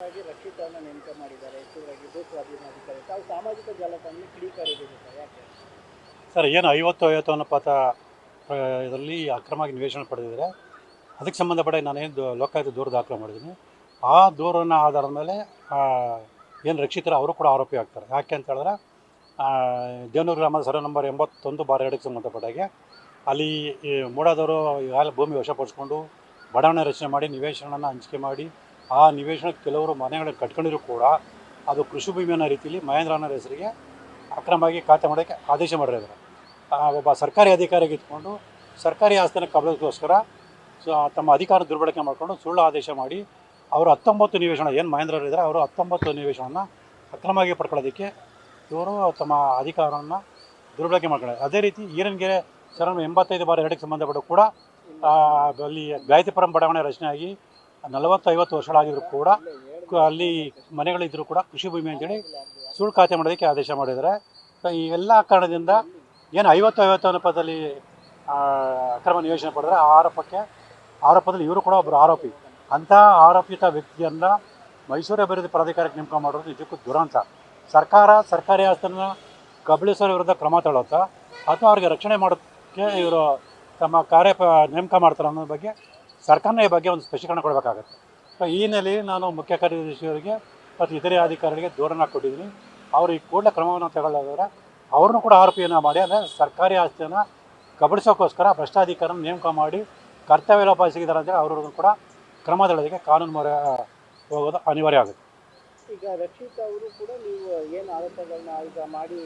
ಹಾಗೆ ರಕ್ಷಿತವನ್ನ ನೇಮಕ ಮಾಡಿದ್ದಾರೆ ಹೆಚ್ಚುವರಾಗಿ ಭೂ ಸ್ವಾಧೀನ ಅಧಿಕಾರಿ ತಾವು ಸಾಮಾಜಿಕ ಸರ್ ಯಾಕೆ? ಸರ್, ಏನು ಐವತ್ತು ಐವತ್ತು ಅನುಪಾತ ಇದರಲ್ಲಿ ಅಕ್ರಮವಾಗಿ ನಿವೇಶನ ಪಡೆದಿದ್ದಾರೆ. ಅದಕ್ಕೆ ಸಂಬಂಧಪಟ್ಟ ನಾನೇನು ಲೋಕಾಯುಕ್ತ ದೂರು ದಾಖಲು ಮಾಡಿದ್ದೀನಿ. ಆ ದೂರನ ಆಧಾರದ ಮೇಲೆ ಏನು ರಕ್ಷಿತರ ಅವರು ಕೂಡ ಆರೋಪಿ ಆಗ್ತಾರೆ. ಯಾಕೆ ಅಂತ ಹೇಳಿದ್ರೆ ದೇವನೂರು ಗ್ರಾಮದ ಸರ್ವೆ ನಂಬರ್ ಎಂಬತ್ತೊಂದು ಬಾರ್ ಎರಡಕ್ಕೆ ಸಂಬಂಧಪಟ್ಟಾಗೆ ಅಲ್ಲಿ ಮೂಡಾದವರು ಈಗಾಗಲೇ ಭೂಮಿ ವಶಪಡಿಸ್ಕೊಂಡು ಬಡಾವಣೆ ರಚನೆ ಮಾಡಿ ನಿವೇಶನನ ಹಂಚಿಕೆ ಮಾಡಿ ಆ ನಿವೇಶನ ಕೆಲವರು ಮನೆಗಳನ್ನು ಕಟ್ಕೊಂಡಿದ್ರು ಕೂಡ ಅದು ಕೃಷಿ ಭೂಮಿ ಅನ್ನೋ ರೀತಿಯಲ್ಲಿ ಅನ್ನೋ ಹೆಸರಿಗೆ ಅಕ್ರಮವಾಗಿ ಖಾತೆ ಮಾಡೋಕ್ಕೆ ಆದೇಶ ಮಾಡಿರೋದ್ರು ಆ, ಒಬ್ಬ ಸರ್ಕಾರಿ ಅಧಿಕಾರಿಗೆ ಇಟ್ಕೊಂಡು ಸರ್ಕಾರಿ ಆಸ್ತಿನ ಕಬಳಕ್ಕೋಸ್ಕರ ಸೊ ತಮ್ಮ ಅಧಿಕಾರ ದುರ್ಬಳಕೆ ಮಾಡಿಕೊಂಡು ಸುಳ್ಳು ಆದೇಶ ಮಾಡಿ ಅವರು ಹತ್ತೊಂಬತ್ತು ನಿವೇಶನ ಏನು ಮಹೇಂದ್ರರಿದ್ದಾರೆ ಅವರು ಹತ್ತೊಂಬತ್ತು ನಿವೇಶನವನ್ನು ಅಕ್ರಮವಾಗಿ ಪಡ್ಕೊಳ್ಳೋದಕ್ಕೆ ಇವರು ತಮ್ಮ ಅಧಿಕಾರವನ್ನು ದುರ್ಬಳಕೆ ಮಾಡ್ಕೊಂಡಿದ್ದಾರೆ ಅದೇ ರೀತಿ ಈರನ್ಗೆರೆ ಸರ್ ಎಂಬತ್ತೈದು ಬಾರಿ ಎರಡಕ್ಕೆ ಸಂಬಂಧಪಟ್ಟು ಕೂಡ ಅಲ್ಲಿ ಗಾಯತ್ರಿಪುರಂ ಬಡಾವಣೆ ರಚನೆಯಾಗಿ ನಲವತ್ತು ಐವತ್ತು ವರ್ಷಗಳಾಗಿದ್ರು ಕೂಡ ಅಲ್ಲಿ ಮನೆಗಳಿದ್ದರೂ ಕೂಡ ಕೃಷಿ ಭೂಮಿ ಅಂತೇಳಿ ಸುಳ್ಳು ಖಾತೆ ಮಾಡೋದಕ್ಕೆ ಆದೇಶ ಮಾಡಿದ್ದಾರೆ. ಈ ಎಲ್ಲ ಕಾರಣದಿಂದ ಏನು ಐವತ್ತು ಐವತ್ತು ಅನುಪಾತದಲ್ಲಿ ಅಕ್ರಮ ನಿವೇಶನ ಪಡೆದ್ರೆ ಆ ಆರೋಪಕ್ಕೆ, ಆರೋಪದಲ್ಲಿ ಇವರು ಕೂಡ ಒಬ್ಬರು ಆರೋಪಿ. ಅಂತಹ ಆರೋಪಿತ ವ್ಯಕ್ತಿಯನ್ನು ಮೈಸೂರು ಅಭಿವೃದ್ಧಿ ಪ್ರಾಧಿಕಾರಕ್ಕೆ ನೇಮಕ ಮಾಡೋದು ನಿಜಕ್ಕೂ ದುರಂತ. ಸರ್ಕಾರ, ಸರ್ಕಾರಿ ಆಸ್ತಿನ ಕಬಳಿಸೋರ ವಿರುದ್ಧ ಕ್ರಮ ತಗೊಳುತ್ತಾ ಅಥವಾ ಅವರಿಗೆ ರಕ್ಷಣೆ ಮಾಡೋಕ್ಕೆ ಇವರು ತಮ್ಮ ಕಾರ್ಯ ನೇಮಕ ಮಾಡ್ತಾರೆ ಅನ್ನೋ ಬಗ್ಗೆ ಸರ್ಕಾರನೇ ಈ ಬಗ್ಗೆ ಒಂದು ಸ್ಪಷ್ಟೀಕರಣ ಕೊಡಬೇಕಾಗತ್ತೆ. ಸೊ ಈ ಹಿನ್ನೆಲೆಯಲ್ಲಿ ನಾನು ಮುಖ್ಯ ಕಾರ್ಯದರ್ಶಿಯವರಿಗೆ ಮತ್ತು ಇತರೆ ಅಧಿಕಾರಿಗಳಿಗೆ ದೂರನ ಕೊಟ್ಟಿದ್ದೀನಿ. ಅವರು ಈ ಕೂಡಲೇ ಕ್ರಮವನ್ನು ತಗೊಳ್ಳೋದಾದ್ರೆ ಅವ್ರನ್ನೂ ಕೂಡ ಆರೋಪಿಯನ್ನು ಮಾಡಿ ಅಂದರೆ ಸರ್ಕಾರಿ ಆಸ್ತಿಯನ್ನು ಕಬಡಿಸೋಕ್ಕೋಸ್ಕರ ಭ್ರಷ್ಟಾಧಿಕಾರನ ನೇಮಕ ಮಾಡಿ ಕರ್ತವ್ಯ ಲೋಪಾಯಿಸಿದ್ದಾರೆ ಅಂದರೆ ಅವ್ರಿಗೂ ಕೂಡ ಕ್ರಮದೊಳಗೆ ಕಾನೂನು ಮೊರೆ ಹೋಗೋದು ಅನಿವಾರ್ಯ ಆಗುತ್ತೆ. ಈಗ ರಕ್ಷಿತ್ ಅವರು ಕೂಡ ನೀವು ಏನು ಆರೋಪಗಳನ್ನ ಈಗ ಮಾಡಿ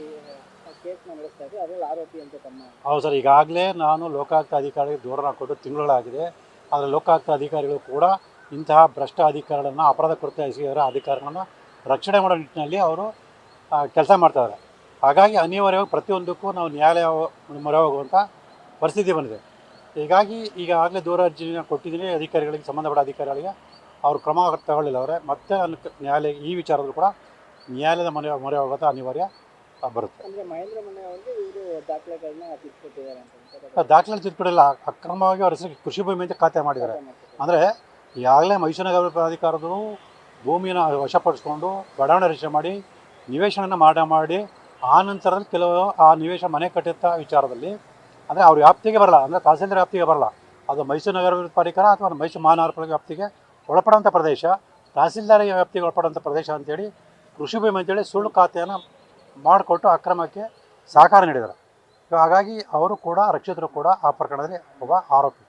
ಕೇಸ್ನ ನಡೆಸ್ತಾ ಇದ್ದೀವಿ ಅದರಲ್ಲಿ ಆರೋಪಿ ಅಂತ ತಮ್ಮ ಹೌದು ಸರ್ ಈಗಾಗಲೇ ನಾನು ಲೋಕಾಯುಕ್ತ ಅಧಿಕಾರಿಗೆ ದೂರನ ಕೊಟ್ಟು ತಿಂಗಳುಗಳಾಗಿದೆ. ಆದರೆ ಲೋಕಾಯುಕ್ತ ಅಧಿಕಾರಿಗಳು ಕೂಡ ಇಂತಹ ಭ್ರಷ್ಟ ಅಧಿಕಾರಿಗಳನ್ನು ಅಪರಾಧ ಕೃತ್ಯ ಎಸಗಿದವರ ಅಧಿಕಾರಿಗಳನ್ನು ರಕ್ಷಣೆ ಮಾಡೋ ನಿಟ್ಟಿನಲ್ಲಿ ಅವರು ಕೆಲಸ ಮಾಡ್ತಾರೆ ಹಾಗಾಗಿ ಅನಿವಾರ್ಯವಾಗಿ ಪ್ರತಿಯೊಂದಕ್ಕೂ ನಾವು ನ್ಯಾಯಾಲಯ ಮೊರೆ ಹೋಗುವಂಥ ಪರಿಸ್ಥಿತಿ ಬಂದಿದೆ. ಹೀಗಾಗಿ ಈಗಾಗಲೇ ದೂರ ಅರ್ಜಿನ ಕೊಟ್ಟಿದ್ದೀನಿ, ಅಧಿಕಾರಿಗಳಿಗೆ, ಸಂಬಂಧಪಟ್ಟ ಅಧಿಕಾರಿಗಳಿಗೆ. ಅವರು ಕ್ರಮ ತಗೊಳ್ಳಿಲ್ಲ ಅವರೇ. ಮತ್ತೆ ಅನ್ಕ ನ್ಯಾಯಾಲಯ, ಈ ವಿಚಾರದಲ್ಲೂ ಕೂಡ ನ್ಯಾಯಾಲಯದ ಮೊರೆ ಮೊರೆ ಹೋಗೋದು ಅನಿವಾರ್ಯ. ಬರುತ್ತೆ. ಅಂದ್ರೆ ಮಹೇಂದ್ರ ಮನೆ ಅವ್ರಿಗೆ ಇವರು ದಾಖಲೆಗಳನ್ನ ತಿಳ್ಕೊಟ್ಟಿದ್ದಾರೆ ಅಂತ ದಾಖಲೆ ತಿದ್ದುಪಡಿಲ್ಲ ಅಕ್ರಮವಾಗಿ ಅವ್ರ ಹೆಸರಿಗೆ ಕೃಷಿ ಭೂಮಿ ಅಂತ ಖಾತೆ ಮಾಡಿದ್ದಾರೆ. ಅಂದರೆ ಈಗಾಗಲೇ ಮೈಸೂರು ನಗರ ಪ್ರಾಧಿಕಾರದವರು ಭೂಮಿನ ವಶಪಡಿಸ್ಕೊಂಡು ಬಡಾವಣೆ ರಚನೆ ಮಾಡಿ ನಿವೇಶನ ಮಾಡ ಮಾಡಿ ಆ ನಂತರದಲ್ಲಿ ಕೆಲವು ಆ ನಿವೇಶ ಮನೆ ಕಟ್ಟಿದ್ದ ವಿಚಾರದಲ್ಲಿ ಅಂದರೆ ಅವ್ರ ವ್ಯಾಪ್ತಿಗೆ ಬರಲ್ಲ. ಅಂದರೆ ತಹಸೀಲ್ದಾರ್ ವ್ಯಾಪ್ತಿಗೆ ಬರಲ್ಲ. ಅದು ಮೈಸೂರು ನಗರ ಪ್ರಾಧಿಕಾರ ಅಥವಾ ಮೈಸೂರು ಮಹಾನಗರ ವ್ಯಾಪ್ತಿಗೆ ಒಳಪಡುವಂಥ ಪ್ರದೇಶ ತಹಸೀಲ್ದಾರ್ ವ್ಯಾಪ್ತಿಗೆ ಒಳಪಡುವಂಥ ಪ್ರದೇಶ ಅಂತೇಳಿ ಕೃಷಿ ಭೂಮಿ ಅಂತೇಳಿ ಸುಳ್ಳು ಖಾತೆಯನ್ನು ಮಾಡಿಕೊಟ್ಟು ಅಕ್ರಮಕ್ಕೆ ಸಹಕಾರ ನೀಡಿದ್ದಾರೆ. ಹಾಗಾಗಿ ಅವರು ಕೂಡ ರಕ್ಷಿತರು ಕೂಡ ಆ ಪ್ರಕರಣದಲ್ಲಿ ಒಬ್ಬ ಆರೋಪಿ.